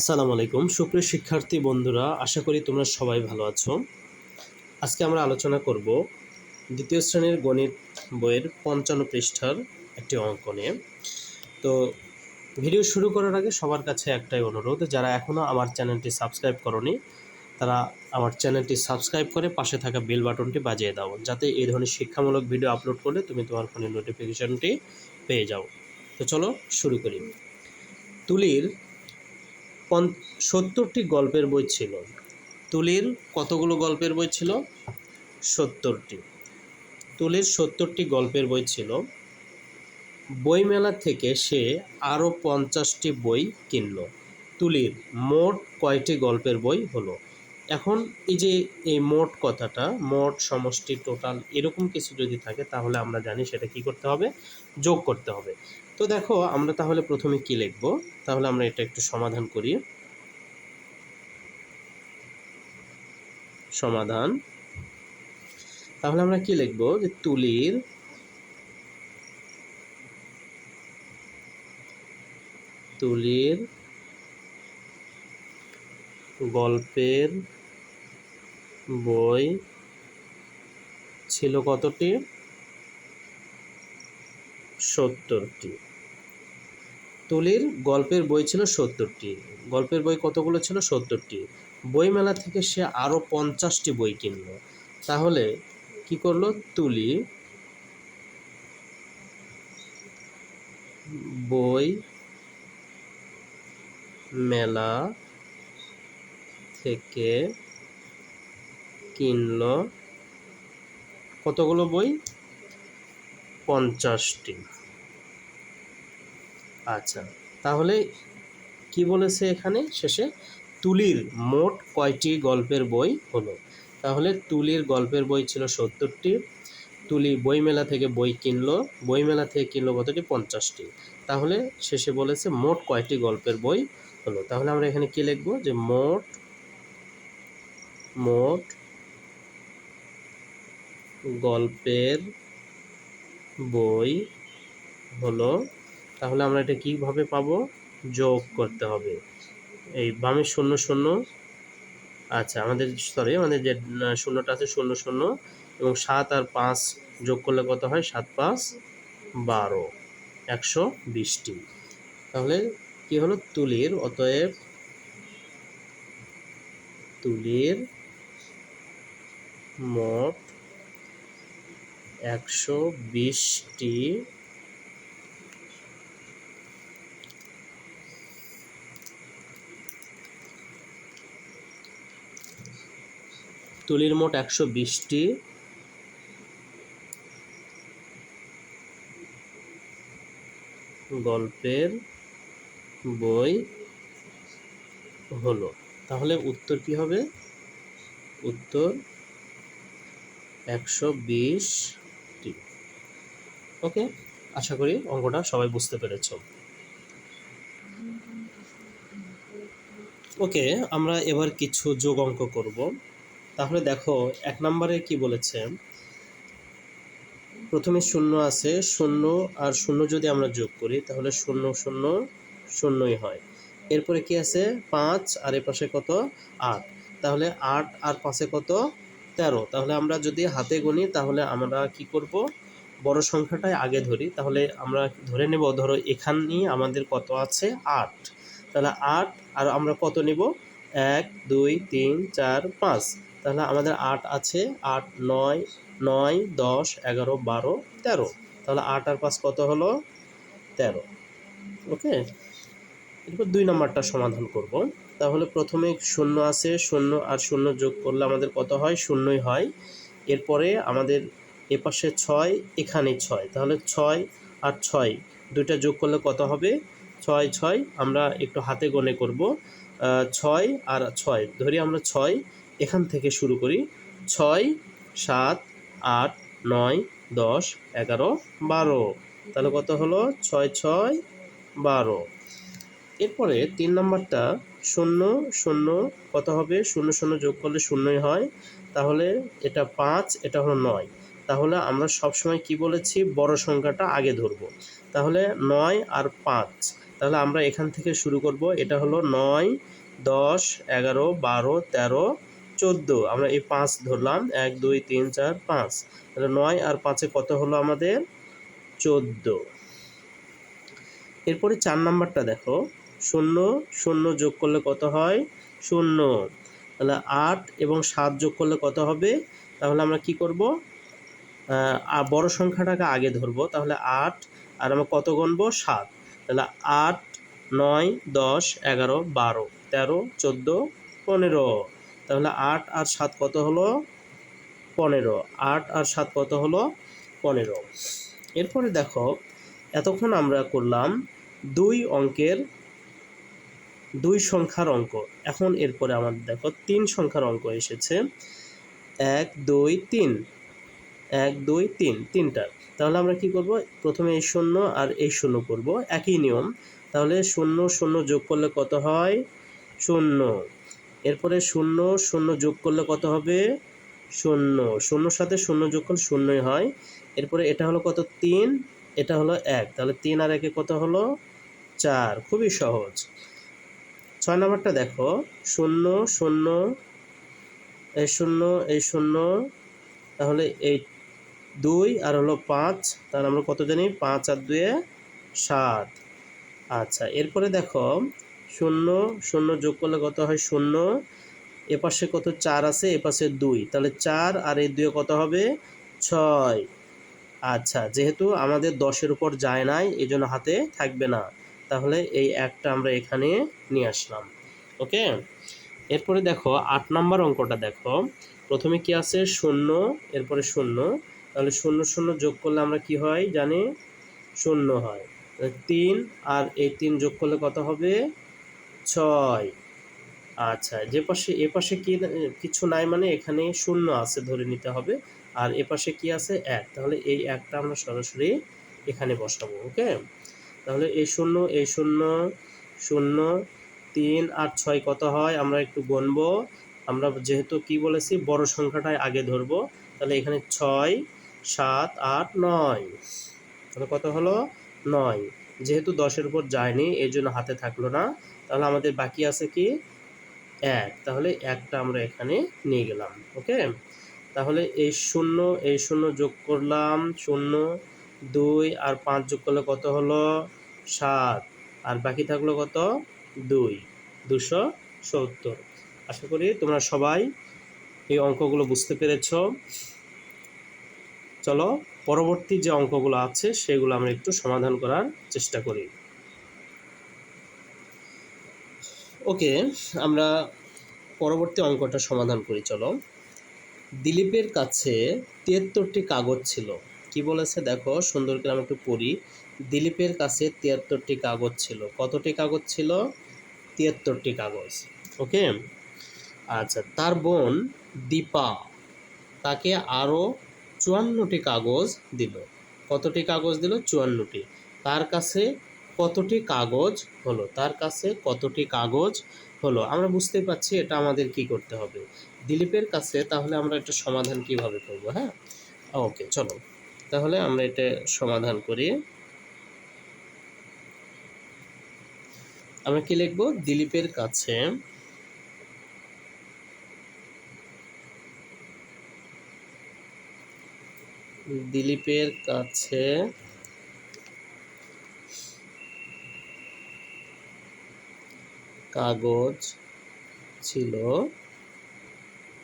আসসালামু আলাইকুম। সুপ্রিয় শিক্ষার্থী বন্ধুরা, আশা করি তোমরা সবাই ভালো আছো। আজকে আমরা আলোচনা করব দ্বিতীয় শ্রেণির গণিত বইয়ের পঞ্চান্ন পৃষ্ঠার একটি অঙ্ক নিয়ে। তো ভিডিও শুরু করার আগে সবার কাছে একটাই অনুরোধ, যারা এখনও আমার চ্যানেলটি সাবস্ক্রাইব করনি, তারা আমার চ্যানেলটি সাবস্ক্রাইব করে পাশে থাকা বেল বাটনটি বাজিয়ে দাও, যাতে এই ধরনের শিক্ষামূলক ভিডিও আপলোড করলে তুমি তোমার ফোনে নোটিফিকেশনটি পেয়ে যাও। তো চলো শুরু করি। তুলির পন সত্তরটি গল্পের বই ছিল। তুলির কতগুলো গল্পের বই ছিল? সত্তরটি। তুলির সত্তরটি গল্পের বই ছিল। বইমেলা থেকে সে আরও পঞ্চাশটি বই কিনল। তুলির মোট কয়টি গল্পের বই হলো? এখন এই যে এই মোট কথাটা, মোট সমষ্টি টোটাল এরকম কিছু যদি থাকে, তাহলে আমরা জানি সেটা কি করতে হবে? যোগ করতে হবে। তো দেখো, আমরা তাহলে প্রথমে কি লিখব? তাহলে আমরা এটা একটু সমাধান করি। সমাধান। তাহলে আমরা কি লিখব? যে তুলির তুলির গল্পের বই ছিল কতটি? সত্তরটি। তুলির গল্পের বই ছিল সত্তরটি। গল্পের বই কতগুলো ছিল? সত্তরটি। বইমেলা থেকে সে আরও পঞ্চাশটি বই কিনল। তাহলে কি করল? তুলি বই মেলা থেকে কিনল। কতগুলো বই? পঞ্চাশটি। আচ্ছা তাহলে কি বলেছে এখানে শেষে? তুলির মোট কয়টি গল্পের বই হলো? তাহলে তুলির গল্পের বই ছিল সত্তরটি, তুলি বইমেলা থেকে বই কিনলো, বইমেলা থেকে কিনলো কতটি? পঞ্চাশটি। তাহলে শেষে বলেছে মোট কয়টি গল্পের বই হলো? তাহলে আমরা এখানে কি লিখব? যে মোট মোট গল্পের বই হলো তাহলে আমরা এটা কীভাবে পাবো? যোগ করতে হবে। এই বামে শূন্য শূন্য। আচ্ছা আমাদের সরি আমাদের যে শূন্যটা আছে শূন্য শূন্য এবং সাত আর পাঁচ যোগ করলে কত হয়? সাত পাঁচ বারো। একশো বিশটি। তাহলে কি হলো? তুলির, অতএব তুলির মোট একশো বিশটি তুলির মোট একশো বিশটি। গল্পের বই হলো। তাহলে উত্তর কি হবে? উত্তর একশো বিশটি। ওকে, আশা করি অঙ্কটা সবাই বুঝতে পেরেছ। ওকে, আমরা এবার কিছু যোগ অঙ্ক করব। তাহলে দেখো, এক নম্বরে কি বলেছে? প্রথমে শূন্য আছে, শূন্য আর শূন্য যদি আমরা যোগ করি, তাহলে শূন্য শূন্য, শূন্যই হয়। এরপরে কি আছে? পাঁচ, আর এ পাশে কত? আট। তাহলে আট আর পাঁচে কত? তেরো। তাহলে আমরা যদি হাতে গুনি, তাহলে আমরা কি করব? বড় সংখ্যাটাই আগে ধরি। তাহলে আমরা ধরে নেব, ধরো এখানে আমাদের কত আছে? আট। তাহলে আট, আর আমরা কত নেব? এক, দুই, তিন, চার, পাঁচ। তাহলে আমাদের আট আছে। আট, নয় নয়, দশ, এগারো, বারো, তেরো। তাহলে আট আর পাঁচ কত হলো? তেরো। ওকে? এরপর দুই নম্বরটা সমাধান করব। তাহলে প্রথমে শূন্য আছে, শূন্য আর শূন্য যোগ করলে আমাদের কত হয়? শূন্যই হয়। এরপরে আমাদের এপাশে ছয়, এখানে ছয়। তাহলে ছয় আর ছয়, দুইটা যোগ করলে কত হবে? ছয় ছয়। আমরা একটু হাতে গনে করব। ছয় আর ছয়। ধরি আমরা ছয় এখান থেকে শুরু করি। ছয়, সাত, আট, নয়, দশ, এগারো, বারো। তাহলে কত হলো? ছয় ছয়, বারো। এরপরে তিন নম্বরটা শূন্য শূন্য কত হবে? শূন্য শূন্য যোগ করলে শূন্যই হয়। তাহলে এটা পাঁচ, এটা হলো নয়। তাহলে আমরা সবসময় কি বলেছি? বড় সংখ্যাটা আগে ধরবো। তাহলে নয় আর পাঁচ। তাহলে আমরা এখান থেকে শুরু করব। এটা হলো নয়, দশ, এগারো, বারো, তেরো চোদ্দ। আমরা এই পাঁচ ধরলাম। এক, দুই, তিন, চার, পাঁচ। তাহলে নয় আর পাঁচে কত হলো আমাদের? চোদ্দ। এরপরে চার নাম্বারটা দেখো। শূন্য শূন্য যোগ করলে কত হয়? শূন্য। তাহলে আট এবং সাত যোগ করলে কত হবে? তাহলে আমরা কি করব? বড় সংখ্যাটাকে আগে ধরবো। তাহলে আট আর আমরা কত গণবো সাত। তাহলে আট, নয়, দশ, এগারো, বারো, তেরো, চোদ্দ, পনেরো। তাহলে আট আর সাত কত হলো? পনেরো। আট আর সাত কত হলো? পনেরো। এরপরে দেখো, এতক্ষণ আমরা করলাম দুই অঙ্কের দুই সংখ্যার অঙ্ক। এখন এরপরে আমাদের দেখো, তিন সংখ্যার অঙ্ক এসেছে। এক, দুই, তিন। এক, দুই, তিন। তিনটা। তাহলে আমরা কি করব? প্রথমে এই শূন্য আর এই শূন্য করব। একই নিয়ম। তাহলে শূন্য শূন্য যোগ করলে কত হয়? শূন্য। এরপরে শূন্য শূন্য যোগ করলে কত হবে? শূন্য। শূন্যর সাথে শূন্য যোগ করলে শূন্যই হয়। এরপরে এটা হলো কত? তিন। এটা হলো এক। তাহলে তিন আর একে কত হলো? চার। খুবই সহজ। ছয় নম্বরটা দেখো। শূন্য শূন্য, এই শূন্য এই শূন্য। তাহলে এই দুই আর হলো পাঁচ। তাহলে আমরা কত জানি? পাঁচ আর দুয়ে সাত। আচ্ছা এরপরে দেখো শূন্য শূন্য যোগ করলে কত হয়? শূন্য। এপাশে কত? চার আছে এপাশে দুই। তাহলে চার আর এই দুয়ে কত হবে? ছয়। আচ্ছা যেহেতু আমাদের দশের উপর যায় নাই এই জন্য হাতে থাকবে না। তাহলে এই একটা আমরা এখানে নিয়ে আসলাম। ওকে? এরপরে দেখো, আট নাম্বার অঙ্কটা দেখো। প্রথমে কি আছে? শূন্য, এরপরে শূন্য। তাহলে শূন্য শূন্য যোগ করলে আমরা কি হয়? জানি? শূন্য হয়। তিন আর এই তিন যোগ করলে কত হবে? ছয়। আচ্ছা যে পাশে, এ পাশে কি কিছু নাই মানে এখানে শূন্য আছে ধরে নিতে হবে। আর এ পাশে কি আছে? এক। তাহলে এই একটা আমরা সরাসরি এখানে বসাবো, ওকে? তাহলে এই শূন্য এই শূন্য শূন্য, তিন আর ছয় কত হয়? আমরা একটু গুনবো। আমরা যেহেতু কি বলেছি? বড় সংখ্যাটাই আগে ধরবো। তাহলে এখানে ছয়, সাত, আট, নয়। তাহলে কত হলো? নয়। যেহেতু দশের উপর যায়নি এই জন্য হাতে থাকল না। তাহলে আমাদের বাকি আছে কি? এক। তাহলে একটা আমরা এখানে নিয়ে গেলাম, ওকে? তাহলে এই শূন্য এই শূন্য যোগ করলাম, শূন্য, দুই, আর পাঁচ যোগ করলে কত হলো? সাত। আর বাকি থাকল কত? দুই। দুশো সত্তর। আশা করি তোমরা সবাই এই অঙ্কগুলো বুঝতে পেরেছ। চলো, পরবর্তী যে অঙ্কগুলো আছে, সেগুলো আমরা একটু সমাধান করার চেষ্টা করি। ওকে, আমরা পরবর্তী অঙ্কটা সমাধান করি, চলো। দিলীপের কাছে তিয়াত্তরটি কাগজ ছিল। কি বলেছে? দেখো, সুন্দর করে আমি একটু পড়ি। দিলীপের কাছে তিয়াত্তরটি কাগজ ছিল। কতটি কাগজ ছিল? তিয়াত্তরটি কাগজ। ওকে? আচ্ছা তার বোন দীপা, তাকে আরও চুয়ান্নটি কাগজ দিল। কতটি কাগজ দিল? চুয়ান্নটি। তার কাছে কতটি কাগজ হলো? তার কাছে কতটি কাগজ হলো? আমরা বুঝতেই পারছি এটা আমাদের কি করতে হবে। দিলীপের কাছে তাহলে আমরা এটা সমাধান কীভাবে করব হ্যাঁ? ওকে চলো। তাহলে আমরা এটা সমাধান করি। আমরা কি লিখব? দিলীপের কাছে দিলীপের কাছে কাগজ ছিল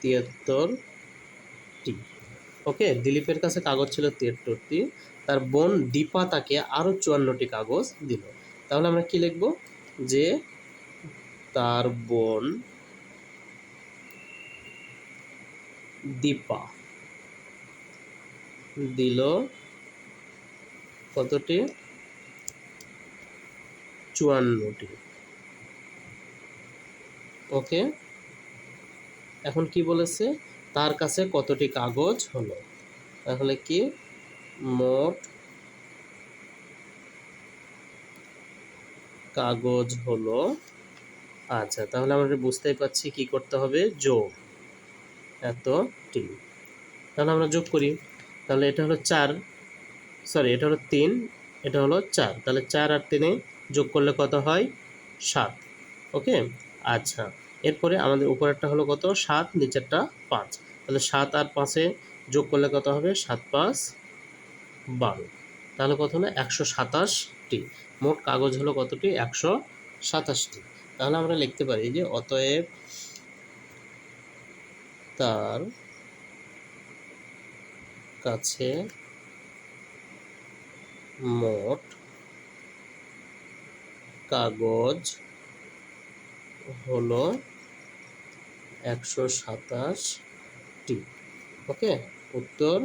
তিয়াত্তরটি। ওকে, দিলীপের কাছে কাগজ ছিল তিয়াত্তরটি। তার বোন দীপা তাকে আরও চুয়ান্নটি কাগজ দিল। তাহলে আমরা কি লিখব? যে তার বোন দীপা। দিল। কতটি? চুয়ান্নটি। ওকে। এখন কি বলেছে? তার কাছে কতটি কাগজ হলো? তাহলে কি? মোট কাগজ হলো আচ্ছা তাহলে আমরা বুঝতেই পারছি কি করতে হবে। যোগ। এতটি। তাহলে আমরা যোগ করি। তাহলে এটা হলো চার সরি এটা হলো তিন, এটা হলো চার। তাহলে চার আর তিনে যোগ করলে কত হয়? সাত। ওকে? আচ্ছা। এরপরে আমাদের উপরেরটা হলো কত? সাত, নিচেরটা পাঁচ। তাহলে সাত আর পাঁচে যোগ করলে কত হবে? সাত পাঁচ বারো। তাহলে কত হলো? একশো সাতাশটি। মোট কাগজ হলো কতটি? একশো সাতাশটি। তাহলে আমরা লিখতে পারি যে অতএব তার কাছে মোট কাগজ হলো একশো সাতাশটি। ওকে? উত্তর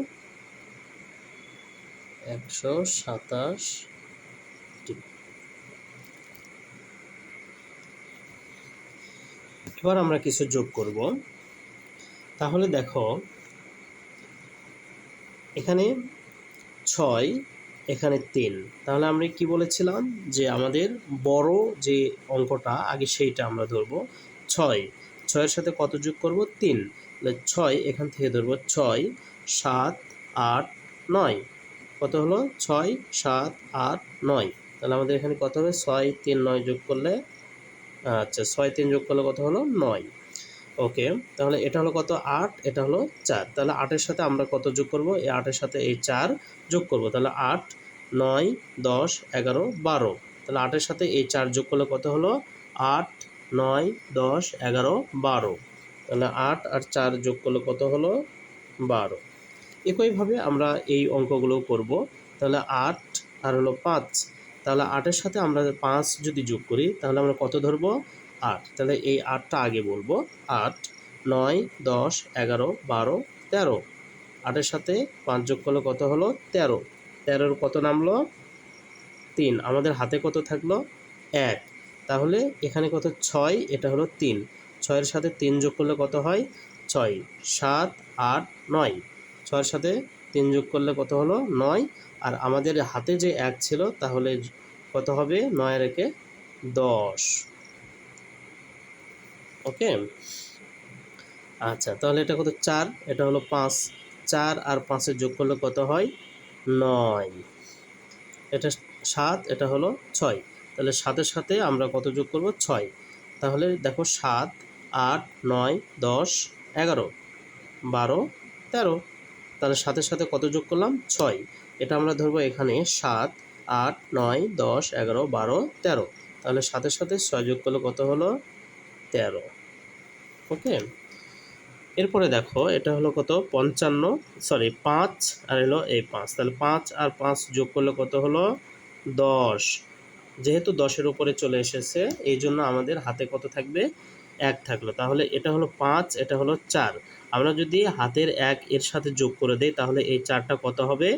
একশো সাতাশটি। এবার আমরা কিছু যোগ করব। তাহলে দেখো এখানে ছয়, এখানে তিন। তাহলে আমরা কি বলেছিলাম? যে আমাদের বড় যে অঙ্কটা, আগে সেইটা আমরা ধরবো। ছয়, ছয়ের সাথে কত যোগ করব? তিন। তাহলে ছয় এখান থেকে ধরবো ছয়, সাত, আট, নয়। কত হলো? ছয়, সাত, আট, নয়। তাহলে আমাদের এখানে কত হবে? ছয়, তিন, নয় যোগ করলে আচ্ছা ছয়, তিন যোগ করলে কত হলো? নয়। ওকে, তাহলে এটা হলো কত? আট, এটা হলো চার। তাহলে আটের সাথে আমরা কত যোগ করব? এই আটের সাথে এই চার যোগ করব। তাহলে আট, নয়, দশ, এগারো, বারো। তাহলে আটের সাথে এই চার যোগ করলে কত হলো? আট, নয়, দশ, এগারো, বারো। তাহলে আট আর চার যোগ করলে কত হলো? বারো। একইভাবে আমরা এই অঙ্কগুলো করব। তাহলে আট আর হলো পাঁচ। তাহলে আটের সাথে আমরা পাঁচ যদি যোগ করি, তাহলে আমরা কত ধরবো? আট। তাহলে এই আটটা আগে বলব। আট, নয়, দশ, এগারো, বারো, তেরো। আটের সাথে পাঁচ যোগ করলে কত হলো? তেরো। তেরোর কত নামলো? তিন। আমাদের হাতে কত থাকল? এক। তাহলে এখানে কত? ছয়। এটা হলো তিন। ছয়ের সাথে তিন যোগ করলে কত হয়? ছয়। সাত, আট, নয়। ছয়ের সাথে তিন যোগ করলে কত হলো? নয়। আর আমাদের হাতে যে এক ছিল, তাহলে কত হবে? নয় রেখে দশ। ওকে? আচ্ছা তাহলে এটা কত? চার। এটা হলো পাঁচ। চার আর পাঁচের যোগ করলে কত হয়? নয়। এটা সাত, এটা হলো ছয়। তাহলে সাতের সাথে আমরা কত যোগ করব? ছয়। তাহলে দেখো সাত, আট, নয়, দশ, এগারো, বারো, তেরো। তাহলে সাতের সাথে কত যোগ করলাম? ছয়। এটা আমরা ধরবো এখানে সাত, আট, নয়, দশ, এগারো, বারো, তেরো। তাহলে সাতের সাথে ছয় যোগ করলে কত হলো? তেরো। ওকে? এরপরে দেখো, এটা হলো কত? পঞ্চান্ন সরি পাঁচ, আর হলো এই পাঁচ। তাহলে পাঁচ আর পাঁচ যোগ করলে কত হলো? দশ। যেহেতু দশের উপরে চলে এসেছে, এই জন্য আমাদের হাতে কত থাকবে? এক থাকল। তাহলে এটা হলো পাঁচ, এটা হলো চার। আমরা যদি হাতের এক এর সাথে যোগ করে দেই, তাহলে এই চারটা কত হবে?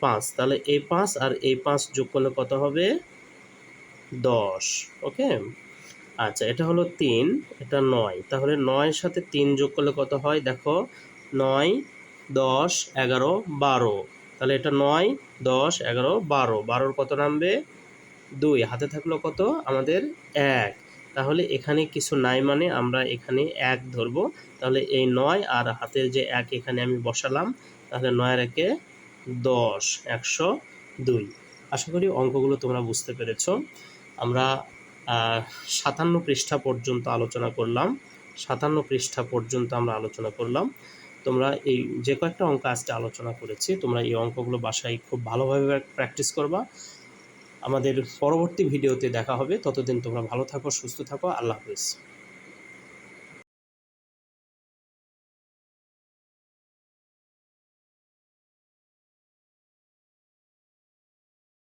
পাঁচ। তাহলে এই পাঁচ আর এই পাঁচ যোগ করলে কত হবে? দশ। ওকে? আচ্ছা এটা হলো তিন, এটা নয়। তাহলে নয়ের সাথে তিন যোগ করলে কত হয়? দেখো, নয়, দশ, এগারো, বারো। তাহলে এটা নয়, দশ, এগারো, বারো। বারোর কত নামবে? দুই। হাতে থাকল কত? আমাদের এক। তাহলে এখানে কিছু নাই মানে আমরা এখানে এক ধরবো। তাহলে এই নয় আর হাতের যে এক এখানে আমি বসালাম, তাহলে নয়ের একে দশ, একশো দুই। আশা করি অঙ্কগুলো তোমরা বুঝতে পেরেছ। আমরা সাতান্ন পৃষ্ঠা পর্যন্ত আলোচনা করলাম। সাতান্ন পৃষ্ঠা পর্যন্ত আমরা আলোচনা করলাম। তোমরা এই যে কয়েকটা অঙ্ক আজকে আলোচনা করেছি, তোমরা এই অঙ্কগুলো বাসায় খুব ভালোভাবে প্র্যাকটিস করবা। আমাদের পরবর্তী ভিডিওতে দেখা হবে। ততদিন তোমরা ভালো থাকো, সুস্থ থাকো। আল্লাহ হাফিজ।